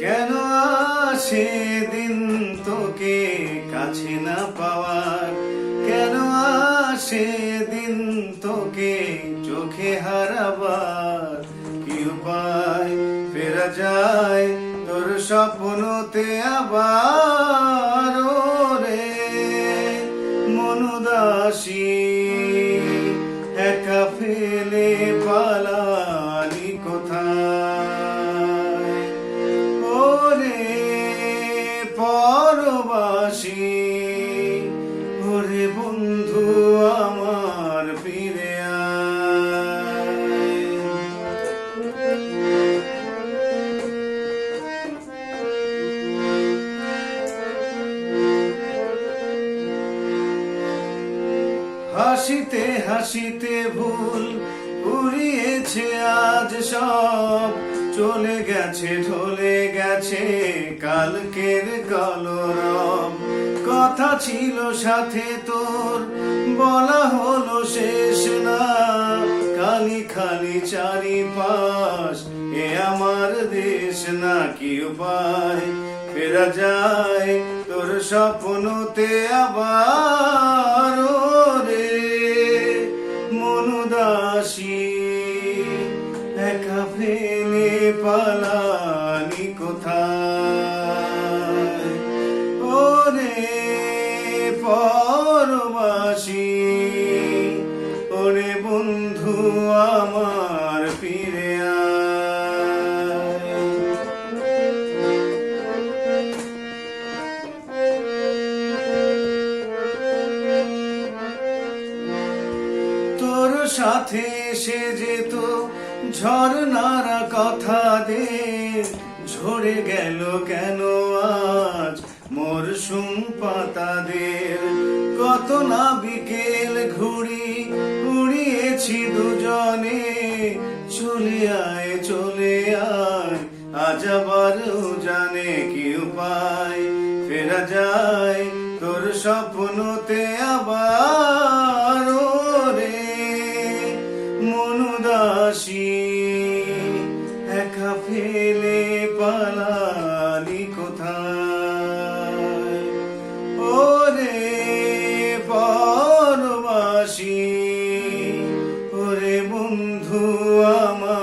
কেন আসে দিন তোকে কাছে না পাওয়ার? কেন আসে দিন তোকে চোখে হারাবার? কি উপায়? ফেরা যায় তোর স্বপ্নতে আবার রে। মনুদাসী একা ফেলে পরবাসী ওরে বন্ধু আমার ফিরে হাসিতে হাসিতে ভুল উড়িয়েছে আজ সব। চলে গেছে, ঢলে গেছে কালকের কলরব। কথা ছিল সাথে তোর, বলা হলো শেষ না। খালি খালি চারিপাশ, এ আমার দেশ না কি উপায়? ফেরা যায় তোর স্বপ্নতে আবার পালানি কোথায়? ওরে পরবাসী ওরে বন্ধু আমার ফিরে তোর সাথে সে যেত ঝর্ণারা কথা দে, ঝরে গেল কেন আজ? মরশুম পাতাদের কত না বিকেল ঘুড়ি উড়িয়েছি দুজনে, চলে আয় চলে আয়, আজ আবার জানে কি উপায়? ফেরা যায় তোর স্বপ্নতে আবার। মন দাসী একা ফেলে পালালি কোথায়? ওরে পরবাসী ওরে বন্ধু আমার